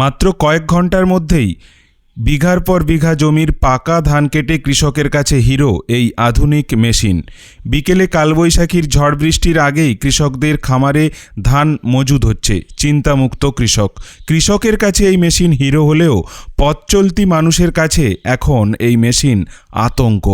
মাত্র কয়েক ঘণ্টার মধ্যেই বিঘার পর বিঘা জমির পাকা ধান কেটে কৃষকের কাছে হিরো এই আধুনিক মেশিন। বিকেলে কালবৈশাখীর ঝড় বৃষ্টির আগেই কৃষকদের খামারে ধান মজুদ হচ্ছে, চিন্তামুক্ত কৃষক। কৃষকের কাছে এই মেশিন হিরো হলেও পথ চলতি মানুষের কাছে এখন এই মেশিন আতঙ্ক।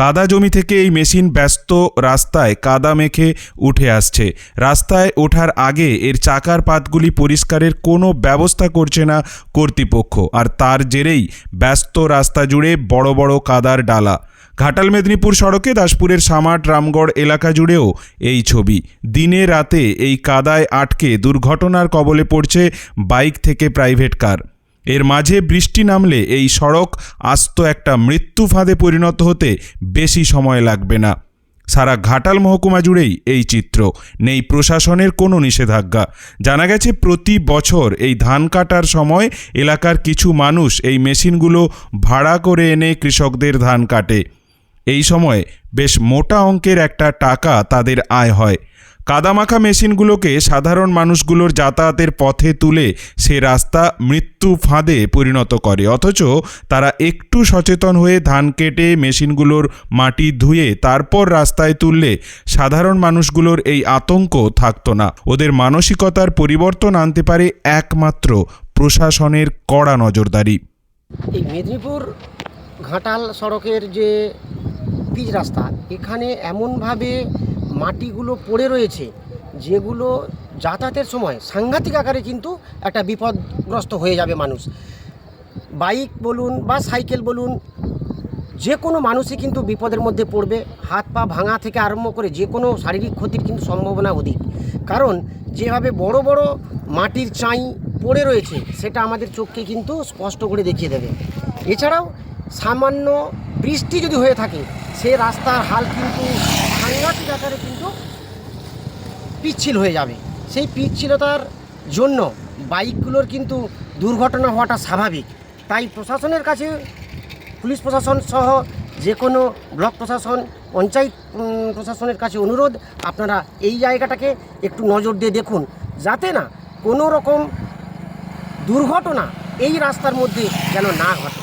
কাদা জমি থেকে এই মেশিন ব্যস্ত রাস্তায় কাদা মেখে উঠে আসছে। রাস্তায় ওঠার আগে এর চাকার পাতগুলি পরিষ্কারের কোনো ব্যবস্থা করছে না কর্তৃপক্ষ, আর তার জেরেই ব্যস্ত রাস্তা জুড়ে বড় বড় কাদার ডালা। ঘাটাল মেদিনীপুর সড়কে দাসপুরের সামাট রামগড় এলাকা জুড়েও এই ছবি। দিনে রাতে এই কাদায় আটকে দুর্ঘটনার কবলে পড়ছে বাইক থেকে প্রাইভেট কার। এর মাঝে বৃষ্টি নামলে এই সড়ক আস্ত একটা মৃত্যু ফাঁদে পরিণত হতে বেশি সময় লাগবে না। সারা ঘাটাল মহকুমা জুড়েই এই চিত্র। নেই প্রশাসনের কোনো নিষেধাজ্ঞা। জানা গেছে, প্রতি বছর এই ধান কাটার সময় এলাকার কিছু মানুষ এই মেশিনগুলো ভাড়া করে এনে কৃষকদের ধান কাটে। এই সময় বেশ মোটা অঙ্কের একটা টাকা তাদের আয় হয়। কাদামাখা মেশিনগুলোকে সাধারণ মানুষগুলোর যাতায়াতের পথে তুলে সে রাস্তা মৃত্যু ফাঁদে পরিণত করে। অথচ তারা একটু সচেতন হয়ে ধান কেটে মেশিনগুলোর মাটি ধুয়ে তারপর রাস্তায় তুললে সাধারণ মানুষগুলোর এই আতঙ্ক থাকতো না। ওদের মানসিকতার পরিবর্তন আনতে পারে একমাত্র প্রশাসনের কড়া নজরদারি। এই মেদিনীপুর ঘাটাল সড়কের যে পিচ রাস্তা, এখানে এমনভাবে মাটিগুলো পড়ে রয়েছে, যেগুলো যাতায়াতের সময় সাংঘাতিক আকারে কিন্তু একটা বিপদগ্রস্ত হয়ে যাবে মানুষ। বাইক বলুন বা সাইকেল বলুন, যে কোনো মানুষই কিন্তু বিপদের মধ্যে পড়বে, হাত পা ভাঙা থেকে আরম্ভ করে যে কোনো শারীরিক ক্ষতির কিন্তু সম্ভাবনা অধিক। কারণ যেভাবে বড় বড় মাটির চাই পড়ে রয়েছে, সেটা আমাদের চোখকে কিন্তু স্পষ্ট করে দেখিয়ে দেবে। এছাড়াও সামান্য বৃষ্টি যদি হয়ে থাকে, সে রাস্তার হাল কিন্তু সাংঘাতিক আকারে কিন্তু পিচ্ছিল হয়ে যাবে। সেই পিচ্ছিলতার জন্য বাইকগুলোর কিন্তু দুর্ঘটনা হওয়াটা স্বাভাবিক। তাই প্রশাসনের কাছে পুলিশ প্রশাসন সহ যে কোনো ব্লক প্রশাসন, পঞ্চায়েত প্রশাসনের কাছে অনুরোধ, আপনারা এই জায়গাটাকে একটু নজর দিয়ে দেখুন। যাতে না কোনো রকম দুর্ঘটনা এই রাস্তার মধ্যে যেন না ঘটে।